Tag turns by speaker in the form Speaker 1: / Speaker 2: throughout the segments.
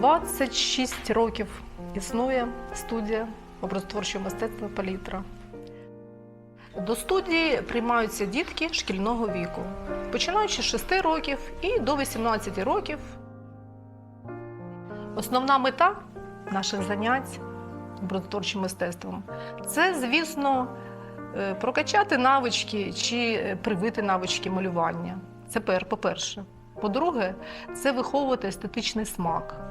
Speaker 1: 26 років існує студія образотворчого мистецтва Палітра. До студії приймаються дітки шкільного віку, починаючи з 6 років і до 18 років. Основна мета наших занять образотворчим мистецтвом це, звісно, е, прокачати навички чи е, привити навички малювання. Це пер, по-перше. По-друге, це виховувати естетичний смак,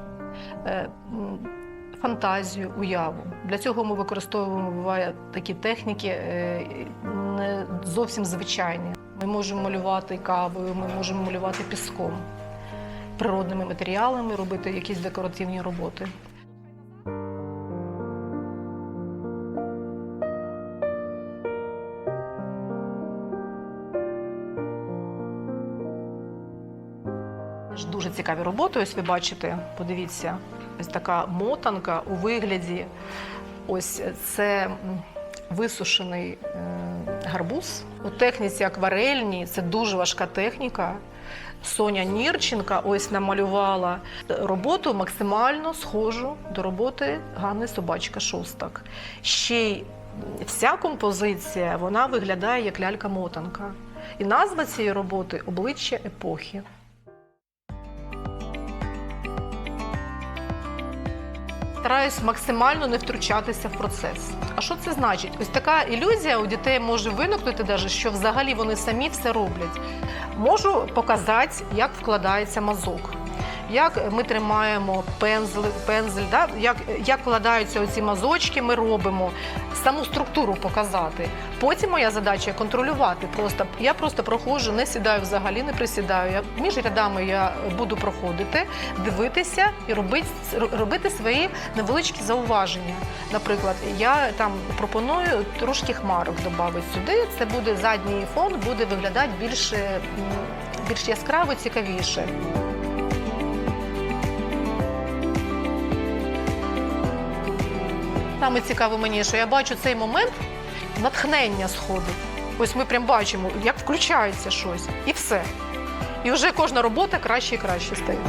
Speaker 1: фантазію, уяву. Для цього ми використовуємо буває такі техніки е, не зовсім звичайні. Ми можемо малювати кавою, ми можемо малювати піском, природними матеріалами, робити якісь декоративні роботи. Дуже цікаві роботи. Ось ви бачите, подивіться, ось така мотанка у вигляді. Ось це висушений е, гарбуз. У техніці акварельній це дуже важка техніка. Соня Нірченка ось намалювала роботу максимально схожу до роботи Ганни Собачка Шостак. Ще й вся композиція вона виглядає як лялька-мотанка. І назва цієї роботи обличчя епохи. Стараюсь максимально не втручатися в процес. А що це значить? Ось така ілюзія у дітей може виникнути, навіть, що взагалі вони самі все роблять. Можу показати, як вкладається мазок, як ми тримаємо пензель, пензель да? як, як вкладаються оці мазочки, ми робимо, саму структуру показати. Потім моя задача контролювати. Просто я просто проходжу, не сідаю взагалі, не присідаю. Я між рядами я буду проходити, дивитися і робити, робити свої невеличкі зауваження. Наприклад, я там пропоную трошки хмарок додати сюди. Це буде задній фон, буде виглядати більш, е, більш яскраво, цікавіше. Саме цікаво мені, що я бачу цей момент натхнення сходить. Ось ми прям бачимо, як включається щось, і все. І вже кожна робота краще і краще стає.